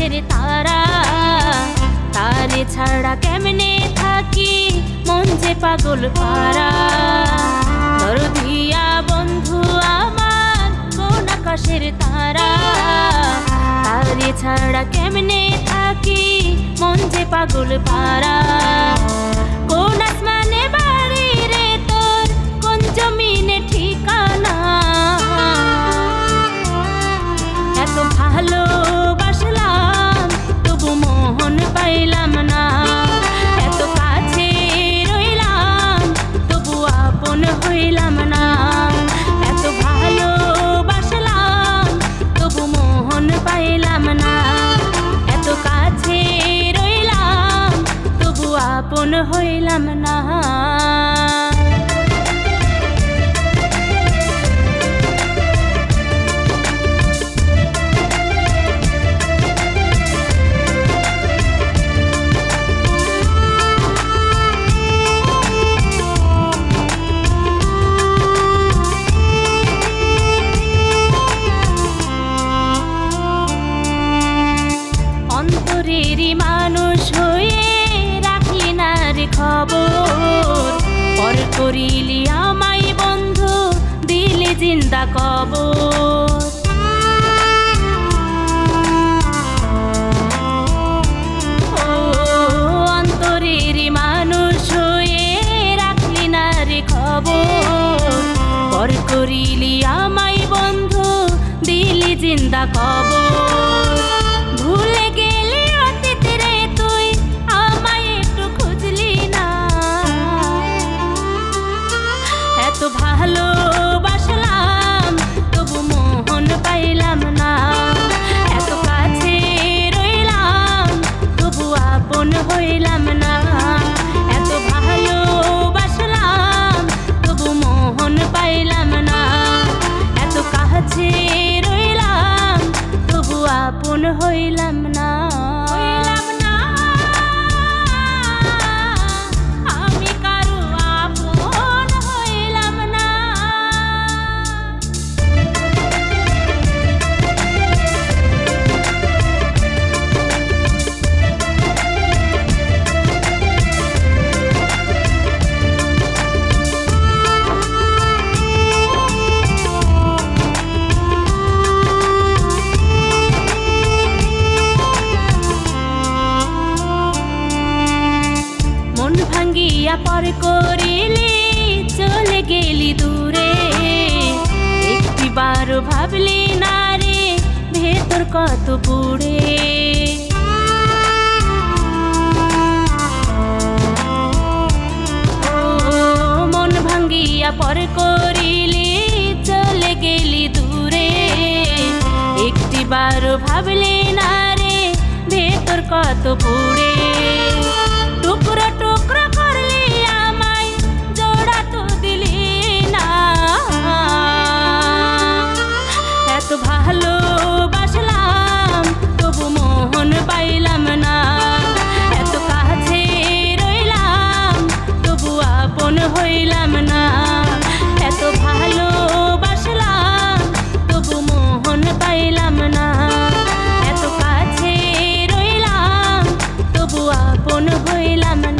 আকাশের তারা। তারে ছাড়া কেমনে থাকি? মন যে পাগল পারা। দিয়া বন্ধু আমার, কোন আকাশের তারা। তারে ছাড়া কেমনে থাকি? মন যে পাগল পারা। পাইলাম না। এত কাছে রইলাম, তবু আপন হইলাম না। এত ভালোবাসলাম, তবু মোহন পাইলাম না। এত কাছে রইলাম, তবু আপন হইলাম না। করিলি আমায় বন্ধু দিলে জিন্দা কবর। রাখলি করিলি বন্ধু দিলি জিন্দা কবর। আপন হইলাম না। ভাঙ্গিয়া পর করিলি চলে গেলি দূরে। একটি বার ভাবলি, না রে, ভেতর কত পুড়ে? মন ভাঙ্গিয়া পর করিলি চলে গেলি দূরে। একটি বার ভাবলি, না রে, ভেতর কত পুড়ে? টুকরো আপন হইলাম না।